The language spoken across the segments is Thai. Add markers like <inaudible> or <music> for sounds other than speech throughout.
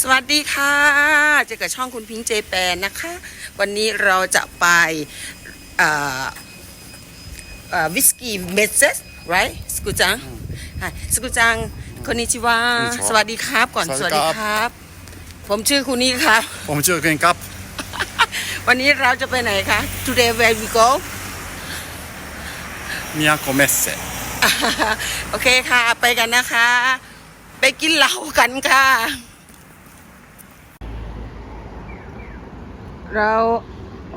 สวัสดีค่ะเจอกับช่องคุณพิงเจแปนนะคะ วันนี้เราจะไปวิสกี้เมสเซสไรสกุจังสกุจังคนนี้ชิว่าสวัสดีครับก่อนสวัสดีครับ ผมชื่อคุณนี่ครับ ผมชื่อเคุณครับ วันนี้เราจะไปไหนคะ today where we go มิยาโกเมสเซโอเคค่ะ ไปกันนะคะ ไปกินเหล้ากันค่ะ เรา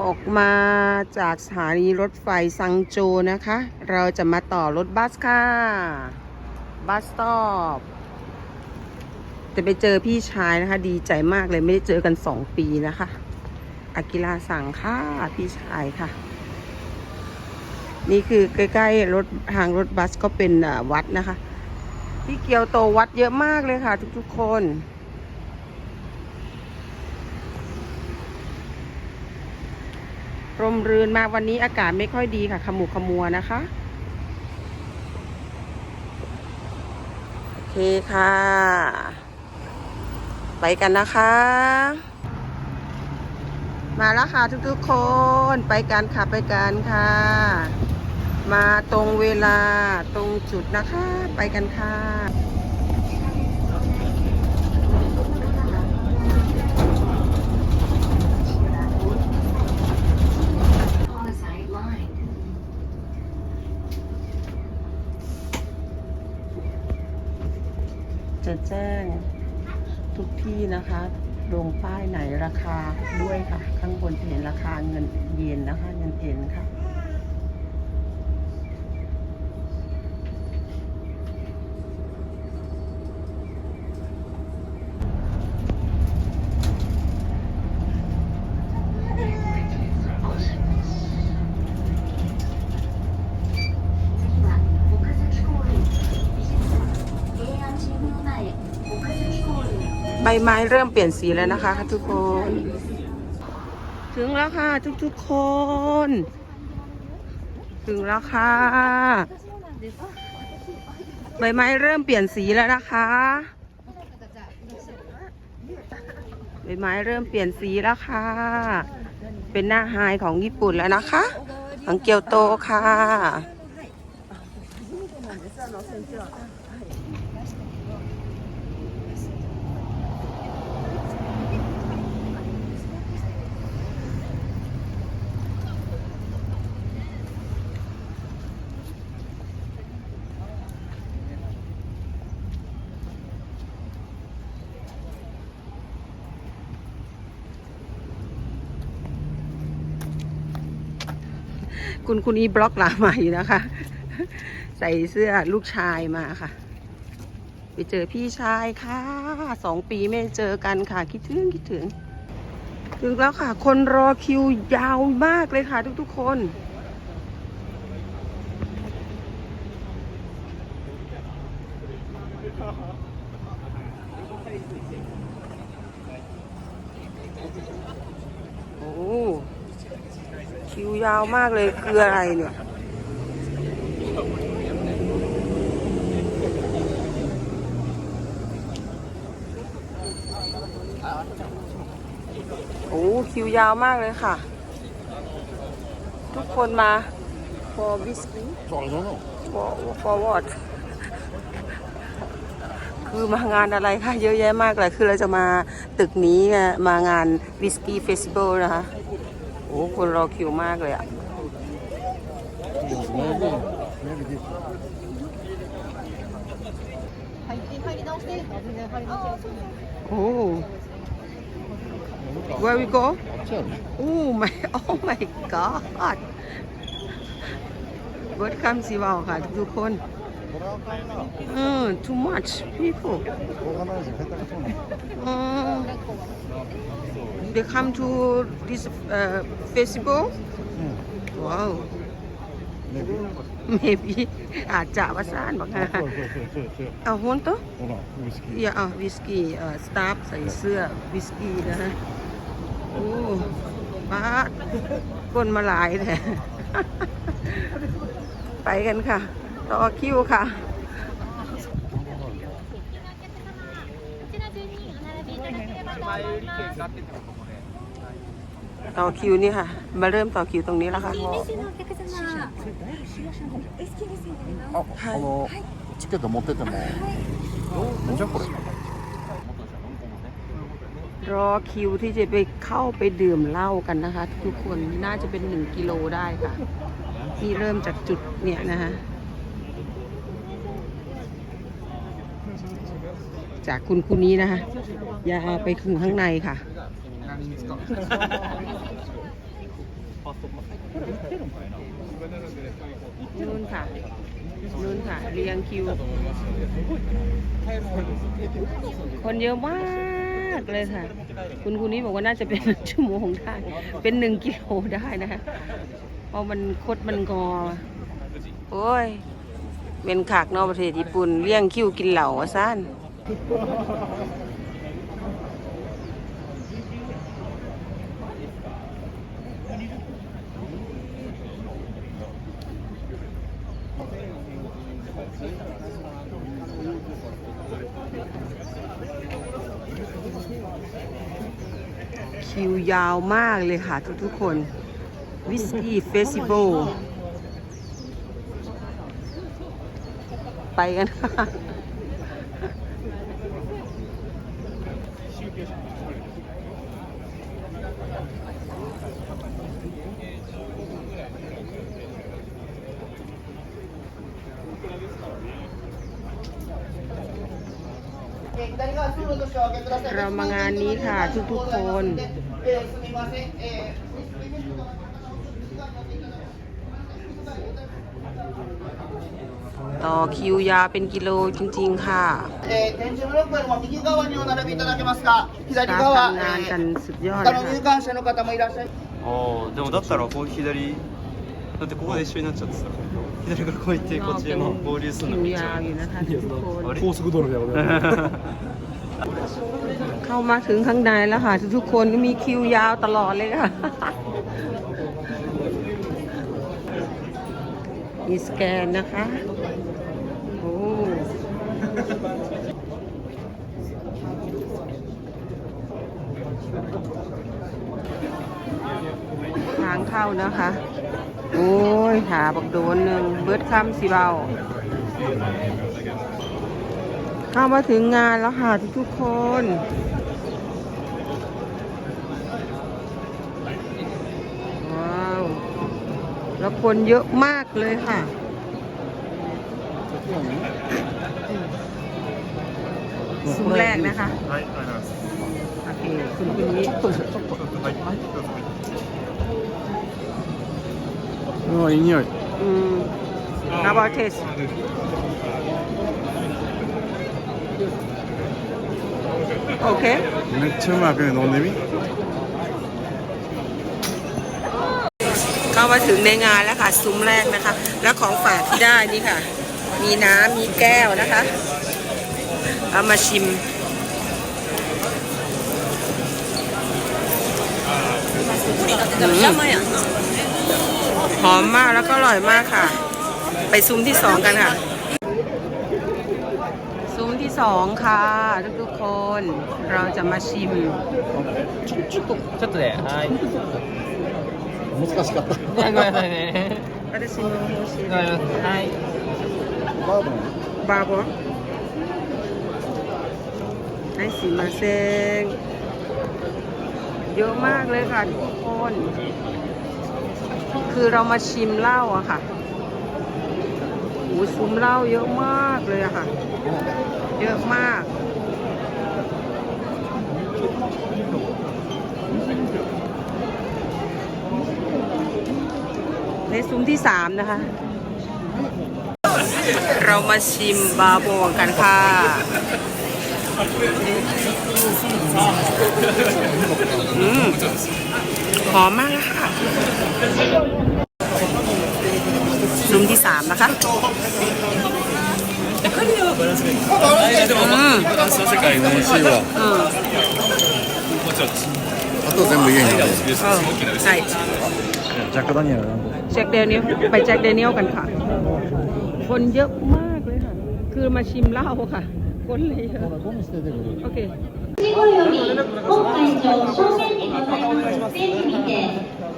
ออกมาจากสถานีรถไฟซังโจนะคะ เราจะมาต่อรถบัสค่ะ บัสสต็อปจะไปเจอพี่ชายนะคะ ดีใจมากเลยไม่ได้เจอกันสองปีนะคะอากิราสั่งค่ะพี่ชายค่ะ นี่คือใกล้ๆรถทางรถบัสก็เป็นวัดนะคะ ที่เกียวโตวัดเยอะมากเลยค่ะ ทุกๆคน ร่มรื่นมากวันนี้อากาศไม่ค่อยดีค่ะ ขมุกขมัวนะคะ โอเคค่ะ ไปกันนะคะ มาแล้วค่ะทุกๆคนไปกันค่ะไปกันค่ะ มาตรงเวลาตรงจุดนะคะ ไปกันค่ะ on the side line. จะแจ้ง ทุกที่นะคะลงป้ายไหนราคาด้วยค่ะ ข้างบนจะเห็นราคาเงินเยนนะคะ เงินเยนค่ะ ไม้เริ่มเปลี่ยนสีแล้วนะคะทุกคน ถึงแล้วค่ะทุกๆคน ถึงแล้วค่ะใบไม้เริ่มเปลี่ยนสีแล้วนะคะใบไม้เริ่มเปลี่ยนสีแล้วค่ะ เป็นหน้าไฮของญี่ปุ่นแล้วนะคะ ของเกียวโตค่ะ คุณคุณอีบล็อกหลามาอยู่นะคะ ใส่เสื้อลูกชายมาค่ะ ไปเจอพี่ชายค่ะสองปีไม่เจอกันค่ะ คิดถึงคิดถึง ถึงแล้วค่ะ คนรอคิวยาวมากเลยค่ะทุกๆคน โอ้ คิวยาวมากเลยคืออะไรเนี่ย โอ้คิวยาวมากเลยค่ะ ทุกคนมา for whiskey for for what คือมางานอะไรคะเยอะแยะมากเลย คือเราจะมาตึกนี้ไงมางานวิสกี้เฟสติวัลนะคะโอ้คนรอคิวมากเลยอะโอ้ where we go โอ้ my oh my god เบิร์ดคำสีวาวค่ะทุกๆคนเออ too much people อืม they come to this uh, festival wow maybe อาจจะว่าซ่านบอกค่ะเอาฮวนตัว ほらウイスキー อย่าเอาวิสกี้เอ่อสตาฟใส่เสื้อวิสกี้นะฮะ โอ้ป้าดคนมาหลายแท้ ไปกันค่ะ ต่อคิวค่ะ こちら順にお並びいただき ต่อคิวนี่ค่ะ มาเริ่มต่อคิวตรงนี้แล้วค่ะ お好きですよね。あ、あの、チケット持ってても。じゃこれ。 รอคิวที่จะไปเข้าไปดื่มเหล้ากันนะคะ ทุกคนน่าจะเป็นหนึ่งกิโลได้ค่ะ ที่เริ่มจากจุดเนี่ยนะคะจากคุณคุณนี้นะคะยาวไปถึงข้างในค่ะ นู่นค่ะ นู่นค่ะ เรียงคิว คนเยอะมากเลยค่ะ คุณคุณนี้บอกว่าน่าจะเป็นชั่วโมงได้ เป็นหนึ่งกิโลได้นะคะเพราะมันคดมันงอ โอ้ย เป็นขากนอกประเทศญี่ปุ่นเลี้ยงคิวกินเหล่าอะซ่าน คิวยาวมากเลยค่ะทุกๆคนวิสกี้เฟสติวัลไปกันค่ะ เรามางานนี้ค่ะทุกๆคน ต่อคิวยาวเป็นกิโลจริงๆค่ะ えー、展示ブロックよりも右側にお並びいただけますか ส 左 ตาฟ 側、 ทำงานกัน え สุดยอด ー、 เล 他 ย の入 ค่ะ 館者の方もいらっしゃいああでもだったらこう左だってここで一緒になっちゃってさ左からこう行ってこっちへの合流するの คิว めっち ยาว ゃ อยู่นะคะทุกคน あれ高速道路みたいなことやってる。 เข้ามาถึงข้างในแล้วค่ะ ทุกๆคนก็มีคิวยาวตลอดเลยค่ะ มีสแกนนะคะ โอ้ทางเข้านะคะ โอ้ยหาบักโดนหนึ่งเบิดคำสิเบาเข้ามาถึงงานแล้วค่ะทุกๆคนาว แล้วคนเยอะมากเลยค่ะ ซุ้มแรกนะคะ はいありがとうございます โอเค คุณคุณนี้ はいどうぞうん、いい匂い。 อืม How about taste โอเค めっちゃうまく飲んでみ。 เข้ามาถึงในงานแล้วค่ะ ซุ้มแรกนะคะ แล้วของฝากที่ได้นี่ค่ะ มีน้ำมีแก้วนะคะ เอามาชิม หอมมากแล้วก็อร่อยมากค่ะ ไปซุ้มที่สองกันค่ะ ซุ้มที่สองค่ะ ทุกๆคน เราจะมาชิม ちょちょっとちょっとねはい 難しかった。ごめんなさいね私も欲しいわかりますはい バーボン。 บาบอไอสีมาเซงเยอะมากเลยค่ะทุกคน คือเรามาชิมเหล้าอะค่ะโอ้ซุ้มเหล้าเยอะมากเลยอะค่ะ เยอะมาก ในซุ้มที่สามนะคะ เรามาชิมบาโบวกันค่ะ อืมหอมมากเลยค่ะ ซุ้มที่สามนะคะอืม フランスの世界の美味しいわ。 อืม あと全部家にある。 ใช่ ジャックダニエルなんか。 แจ็คเดเนียลไปแจ็คเดเนียลกันค่ะ คนเยอะมากเลยค่ะ คือมาชิมเหล้าค่ะ คนเลยเยอะ ゴミ捨ててくる。 โอเค 次 頃より本会場正面にございますステージにて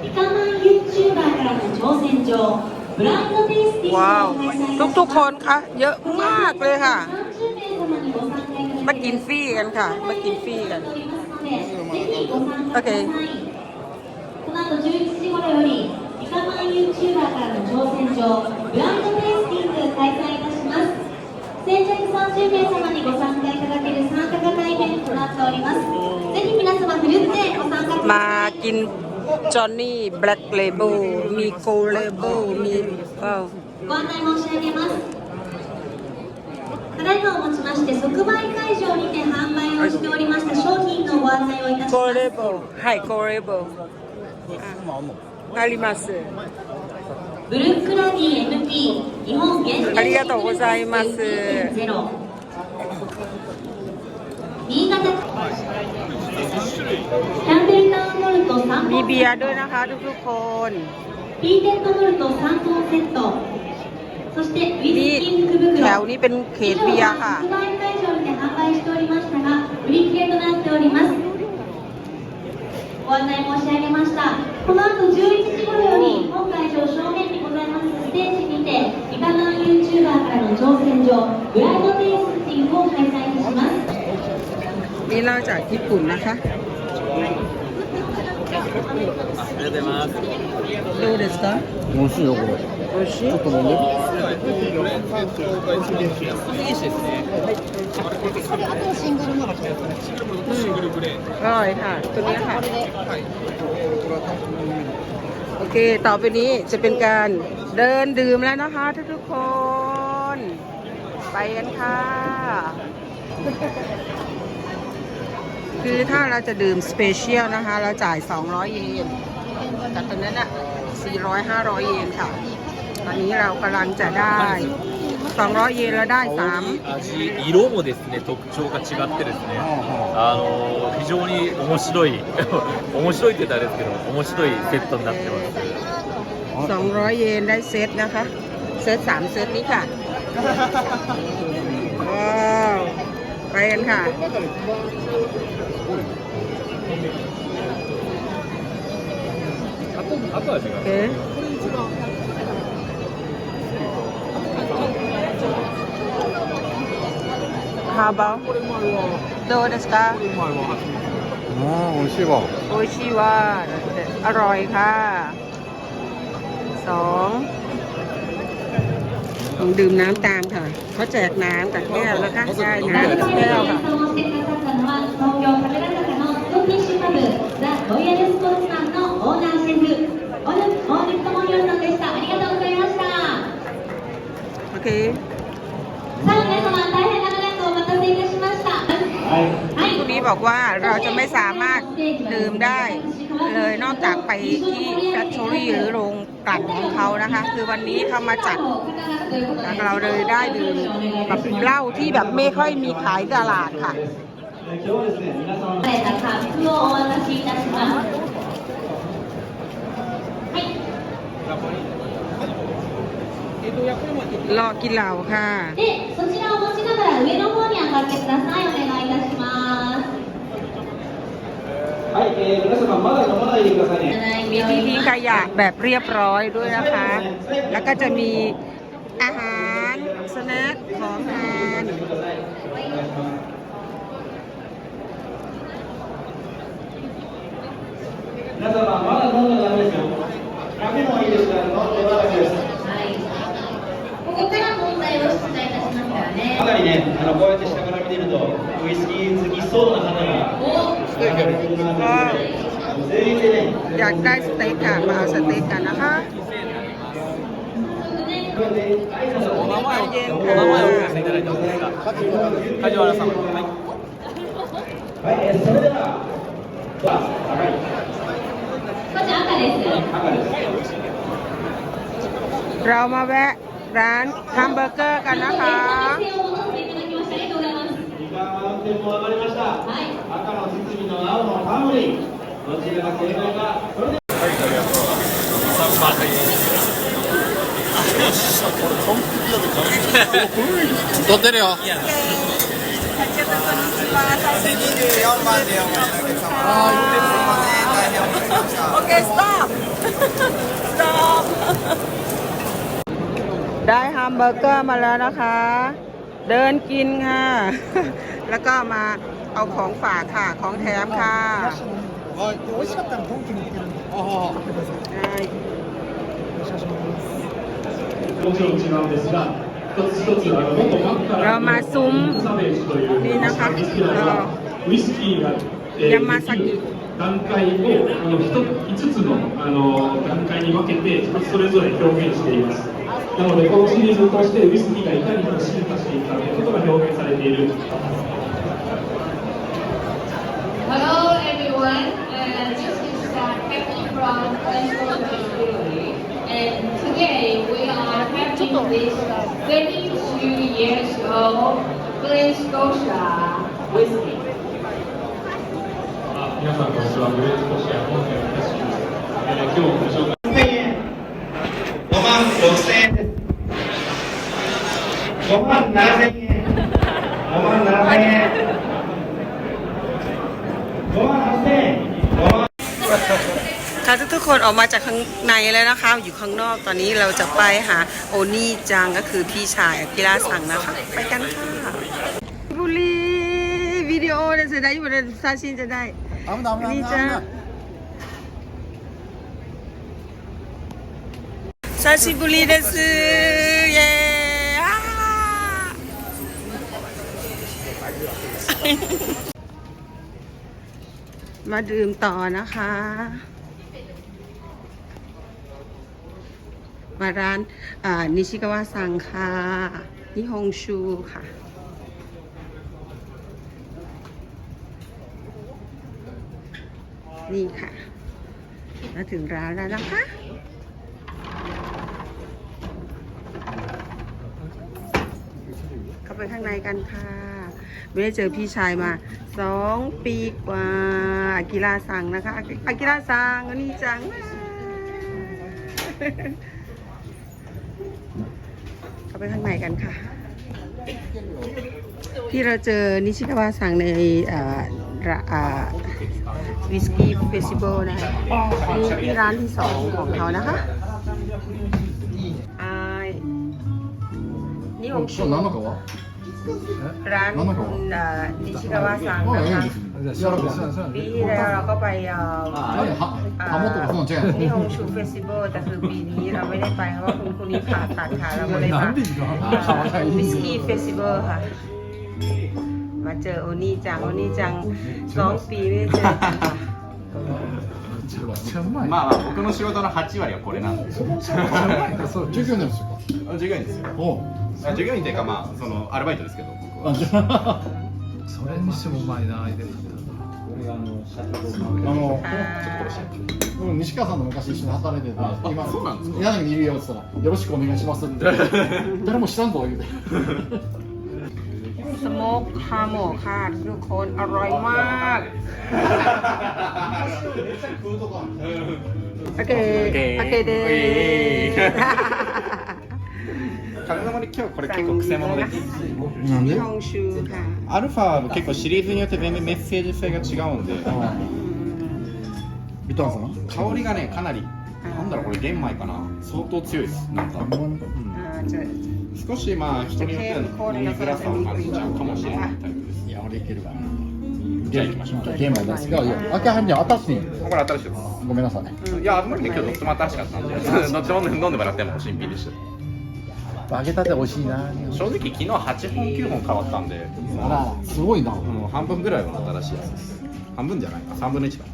イカマン YouTuber からの挑戦状ブラインドテイスティングを ว้าว 開催いたし ทุ ま ก す ทุกๆคนคะเยอะมากเลยค่ะ 30名様にご参加いただき มากินฟรีกันค่ะ มากินฟรีกัน おりますのでぜひご参加ください OK この後11時頃より 板前 YouTuber からの挑戦状ブランドテイスティング開催いたします先着30名様にご参加いただける参加型イベントとなっておりますぜひ皆様ふるってご参加くださいジョニー、ブラックレボー、ミコレボー、ミーご案内申し上げます。ただいまをもちまして即売会場にて販売をしておりました商品のご案内をいたします。コレボー、はい、コレボー。เบลありますブルックラディ MP 日本限定ありがとうございます2.0新潟キャンベルタウンモルト3 มี 本 เบียร์ด้วยนะคะทุกๆคน ピーテッドモルト3本セットそしてウイス นี่ キー福袋 แถวนี้เป็นเขตเบียร์ค่ะ 以上は発売会場にて販売しておりましたが売り切れとなっております ご案内申し上げましたこの後11時頃より本会場正面にございますステージにてイカナン YouTuber からの挑戦状ブライドテイスティングを開催いたします นี่เราจากญี่ปุ่นนะคะ ありがとうございますどうですか美味しいよこれ Roger. Tout le monde. Mm. อร่อยค่ะ ตัวนี้ค่ะ โอเค ต่อไปนี้จะเป็นการเดินดื่มแล้วนะคะทุกทุกๆคน ไปกันค่ะ คือถ้าเราจะดื่มสเปเชียลนะคะ เราจ่าย 200 เยนแต่ตอนนั้นอะ400 500 เยนค่ะ ตอนนี้เรากำลังจะได้ 200 เยนแล้วได้ 3 味色もですね特徴が違ってですねあの非常に面白い面白いって言ったらあれですけど面白いセットになってます200 เยนได้เซตนะคะ เซตสามเซตนี้ค่ะ ว้าว ไปกันค่ะ 後味が โอเคฮา how about どうですかอ๋อโอชิบอกโอชิว่าอร่อยค่ะสองดื่มน้ำตามค่ะเขาแจกน้ำกับแก้วนะคะใช่น้ำกับแก้วค่ะโอเค บอกว่าเราจะไม่สามารถดื่มได้ เลยนอกจากไปที่แฟคทอรี่หรือโรงกลั่นของเขานะคะ คือวันนี้เขามาจัด เราเลยได้ดื่มแบบเหล้าที่แบบไม่ค่อยมีขายตลาดค่ะรอกินเหล้าค่ะ มีที่ทิ้งขยะแบบเรียบร้อยด้วยนะคะ แล้วก็จะมีอาหารสแน็คของทาน 皆様まだ飲んだらダメですよやめもいいですから飲んではダメですはいここから問題を出題いたしますからねかなりね、あのこうやって下から見てるとウイスキー好きそうな方が ก็อยากได้สเต็กค่ะมาเอาสเต็กกันนะคะเย็นเรามาแวะร้านฮัมเบอร์เกอร์กันนะคะ。 包みの青のタムリンどちらが正解かそれでは撮ってるよ 24番でお待ちのお客様はいすいません大変お待たせしました Okay stop stop ได้แฮมเบอร์เกอร์มาแล้วนะคะ เดินกินค่ะ แล้วก็มา เอาของฝากค่ะ ของแถมค่ะ 美味しかったら本気に行ってるんでああ もちろん違うんですが、一つ一つあの元マッカ เรา ラ มาซุ้ม サベージという นี่นะคะ ウイスキーがウイスキーが、えー山崎できる段階をあの5つのあの段階に分けて一つそれぞれ表現していますなのでこのシリーズを通してウイスキーがいかに進化していくかということが表現されている from Glasgow Distillery and today we are having this 32 years old Glen Scotia whiskey. あ皆さんこんにちはグレートコシアのキャッシュです、えー今日ご紹介5万6千円です。5万7千円。5万7千円。 นะทุกทุกคนออกมาจากข้างในแล้วนะคะ อยู่ข้างนอกตอนนี้เราจะไปหาโอนี่จังก็คือพี่ชายพี่ล่าสังนะคะ ไปกันค่ะบุรีวิดีโอเลยจะได้อยู่ในซาชินจะได้นี่จ้าซาชิบุรีเดสเย้มาดื่มต่อนะคะ มาร้านนิชิกาวะซังค่ะนิฮงชูค่ะนี่ค่ะ มาถึงร้านแล้วนะคะเข้าไปข้างในกันค่ะ ไม่ได้เจอพี่ชายมาสองปีกว่าอากิระสั่งนะคะอากิอากิระสั่งนนี้จังาไปข้างในกันค่ะ ที่เราเจอนิชิคาวะสังในวิสกี้เฟสิวัลนะคะนี่ร้านที่สองของเขานะคะไอนี่ของชูร้านนิชิคาวะสังนะคะปีที่แล้วเราก็ไป เอ่อ 何はハモとかそんなん違う นี่ の ฮงชูเฟสติวัลแต่คือปีนี้เราไม่ได้ไปเพราะว่าคุณคุณนี้ผ่าตัดค่ะเราก็เลยมาวิสกี้เฟสติวัลค่ะ มาเจอโอนี่จังโอนี่จังสองปีไม่ได้เจอกันค่ะ めっちゃうまいまあまあ僕の仕事の8割はこれなんでそう従業員なんですよ従業員ですよおうあ従業員っていうかまあそのアルバイトですけど僕はあじゃあそれにしてもうまいなで あのอ่า うん西川さんの昔一緒に働いてて今そうなんですか柳にいるよって言ったらよろしくお願いしますって<laughs> 誰も知らんと言うて สโมกฮาโมค่ะทุกคนอร่อยมากโอเคโอเคเด 金玉で今日これ結構癖者ですなんで ฮงชูค่ะ アルファも結構シリーズによって全然メッセージ性が違うんで。ビトンさん香りがねかなりなんだろうこれ玄米かな。相当強いです。なんか、あー少しまあ人によっては飲みづらさを感じちゃうかもしれないタイプです。いや俺いけるわ。じゃあ行きましょう。こゲームは出すいやいや明葉には新しい。れ新しいです。ごめんなさいね。いや、あんまりね今日どっちも新しかったんで、<laughs> どっちも飲んでもらっても新品でした。揚げたて美味しいな。正直昨日8本9本変わったんで。すごいな。半分ぐらいは新しいやつです。半分じゃないか。3分の1か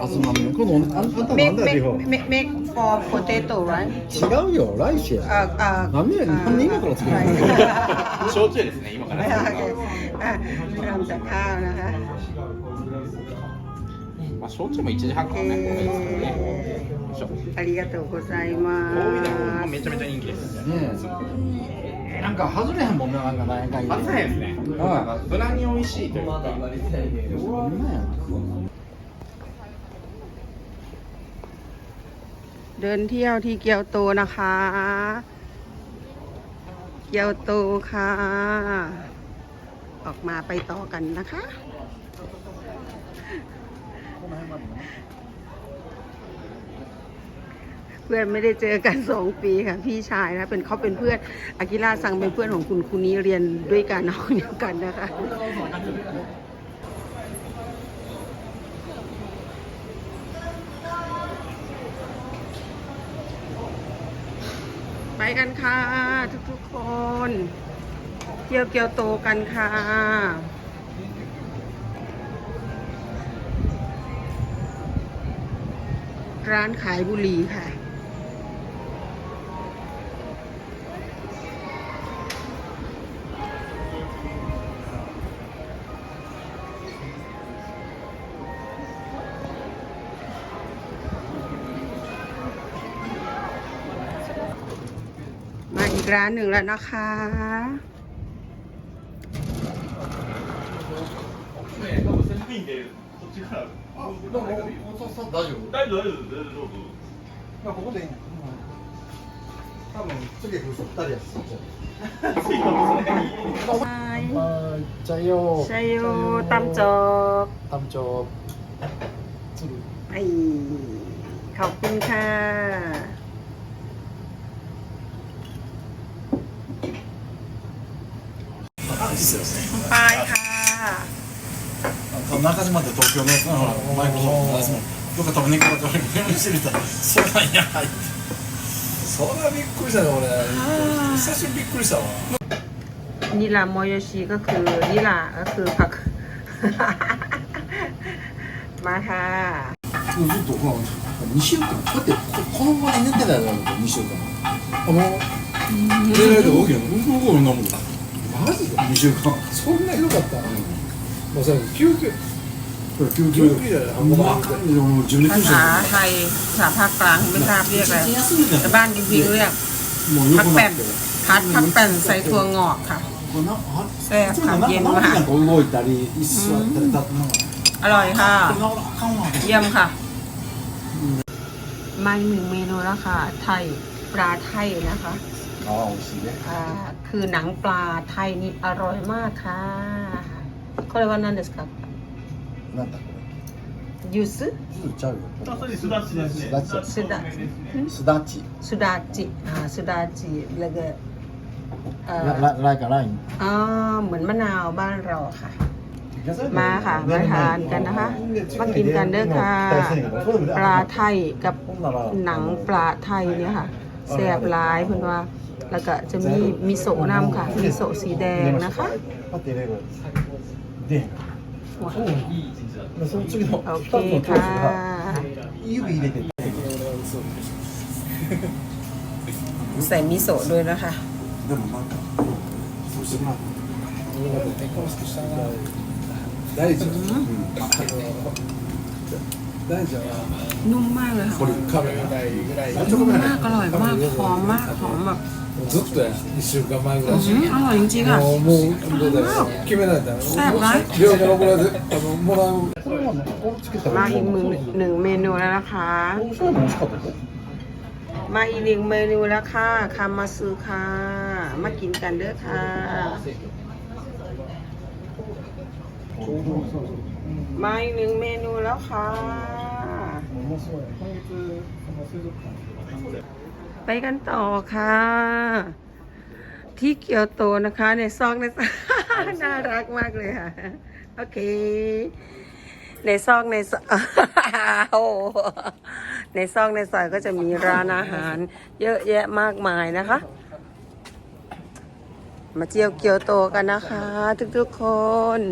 あのあ違うよ。来週 <laughs> 焼酎ですね今から。まあ、焼酎も1時半からね、これですからね。ありがとうございまういうのもすめちゃめちゃ人気です。ねえなんか外れへんもんねなんかなんかいい初ですね。なんか無難に美味しいというか。ほんまやな เดินเที่ยวที่เกียวโตนะคะ เกียวโตค่ะ ออกมาไปต่อกันนะคะ พื่อนไม่ได้เจอกันสองปีค่ะ พี่ชายนะเป็นเขาเป็นเพื่อนอากิระซังเป็นเพื่อนของคุณคุณนี้เรียนด้วยกันห้องเดียวกันนะคะไปกันค่ะ ทุกๆคน เที่ยวเกียวโตกันค่ะร้านขายบุหรี่ค่ะ ร้านหนึ่งแล้วนะคะ まあここでいい多分次二人やす ไ はいじゃあよ ชโยตำจอก 担当 ไอขอบคุณค่ะ ですよね ปายค่ะ 中島って東京のほらマイクロフォンどっか食べに行こうと思ってしてみたらそうなんやそれはびっくりしたね俺久しぶりびっくりしたわ นิลาโมโยชิก็คือนิลาก็คือผัก มาค่ะ ずっとほら2週間だってここのまま寝てたよ2週間あもう寝られて起きるの動くの飲む マジで2週間そんなひどかったもうさ救急救急じゃないもうあかんよもう自分で ภา 救急 ษาไทยภาษาภาคกลางไม่ทราบเรียกอะไร 休みだ แต่บ้านจริงๆเรียก もう ผัก 横 แป้ なん って พัดผักแป้นใส่ถั่วงอกค่ะ これなあ แซ่บ いつも ค่ะ なんか เย็น なん มา か ก 動いたり椅子座ったり立ってなんか อร่อยค่ะ これなあかんわ เยี่ยมค่ะ มาอีกหนึ่งเมนูแล้วค่ะ ไทยปลาไทยนะคะ ああ美味しいね อ่า คือหนังปลาไทยนี่อร่อยมากค่ะこれは何ですかなんだこยูซึ れすぐちゃうよすだちですね。すだちสุดา すだち สุดาจิอ่าสุดาจิแล้วก็เอ่อ ララライカライン อ๋อเหมือนมะนาวบ้านเราค่ะ มาค่ะ มาทานกันนะคะ มากินกันเด้อค่ะ ปลาไทยกับหนังปลาไทยเนี่ยค่ะแซ่บร้ายเพื่อนว่า แล้วก็จะมีมิโซะนำค่ะมิโซะสีแดงนะคะโอเคค่ะใส่มิโซะด้วยนะคะนุ่มมากเลยค่ะนุ่มมากอร่อยมากหอมมากหอมแบบ ずっとや1週間前ぐ อื らい มอร่อยจริงๆอ่ะ もうもうどうだよ決められたらแซ่บร้าย 両方これであのもらうこれはねこれつけた มา ら อีกมือหนึ่งเมนูแล้วนะคะ 面白いの美味しかったよ มาอีกหนึ่งเมนูแล้วค่ะคามาซึค่ะ มากินกันเด้อค่ะ มาอีกหนึ่งเมนูแล้วค่ะ ไปกันต่อค่ะ ที่เกียวโตนะคะ ในซอกในซอยน่ารักมากเลยค่ะ โอเค ในซอกในซอยโอ้ในซอกในซอยก็จะมีร้านอาหาร เยอะแยะมากมายนะคะ มาเที่ยวเกียวโตกันนะคะ ทุกๆคน「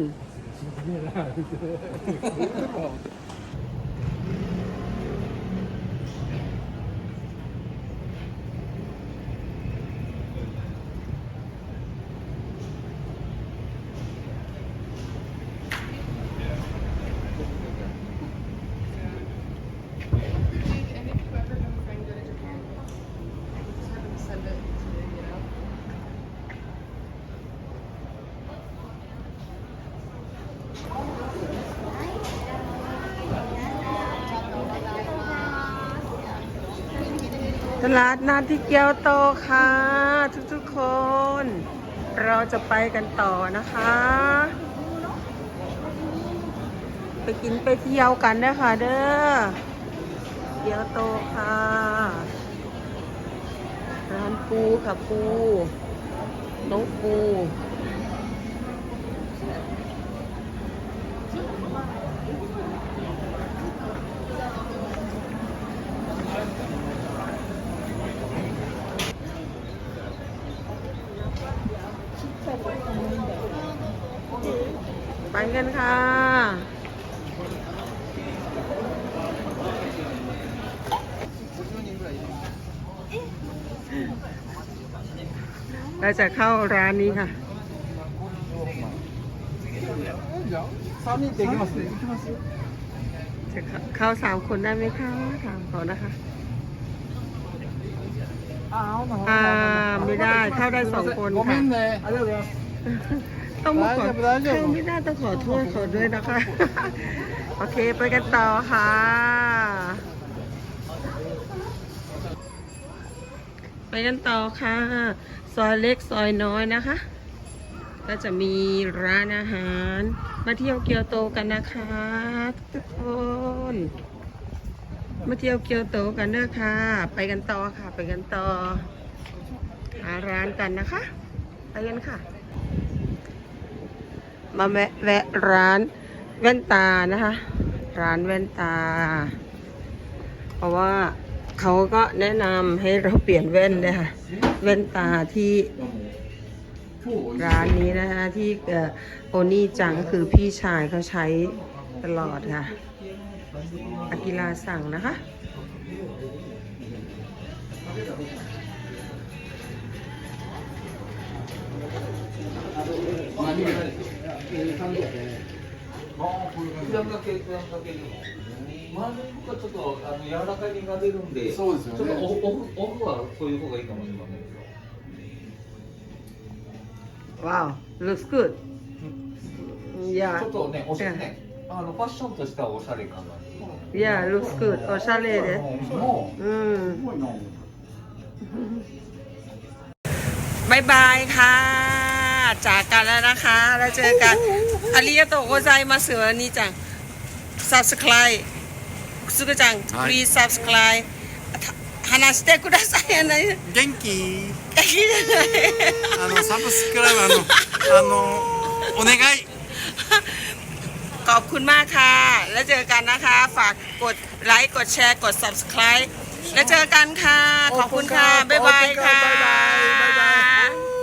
ลาดนัดที่เกียวโตค่ะ ทุกๆคน เราจะไปกันต่อนะคะ ไปกินไปเที่ยวกันนะคะเด้อเกียวโตค่ะร้านปูค่ะปู น้องปู กันค่ะ เราจะเข้าร้านนี้ค่ะจะเข้าสามคนได้ไหมคะถามก่อนนะคะอ่าไม่ได้เข้าได้สองคนค่ะ ต้องมาขอคือไม่น่าต้องขอโทษขอด้วยนะคะ โอเคไปกันต่อค่ะ ไปกันต่อค่ะ ซอยเล็กซอยน้อยนะคะ ก็จะมีร้านอาหาร มาเที่ยวเกียวโตกันนะคะ ทุกคนมาเที่ยวเกียวโตกันเด้อค่ะ ไปกันต่อค่ะ ไปกันต่อ หาร้านกันนะคะ ไปกันค่ะ มาแวะแวะร้านแว่นตานะคะ ร้านแว่นตา เพราะว่าเขาก็แนะนำให้เราเปลี่ยนแว่นเลยค่ะ แว่นตาที่ร้านนี้นะคะที่โอนี่จังคือพี่ชายเขาใช้ตลอดค่ะอากิลาสั่งนะคะ 感じね。あ、こういう感じ。ちょっとあの柔らかいが出るんで、そうですよね。ちょっとオフオフはそういう方がいいかもしれませんけど。Wow, looks good. やちょっとね、おしゃれね。あのファッションとしたおしゃれかな。いや looks good. おしゃれで。うん。バイバイค่ <laughs> จากกันแล้วนะคะ แล้วเจอกันอาริยาโตโกไซมาเสือนี่จัง subscribe すぐちゃん please subscribe 話してくださいやない元気元気じゃないあのサブスクライブあのあのお願い ขอบคุณมากค่ะ แล้วเจอกันนะคะ ฝากกดไลค์ กดแชร์ กด subscribe แล้วเจอกันค่ะ ขอบคุณค่ะ บ๊ายบายค่ะ บ๊ายบายบ๊ายบาย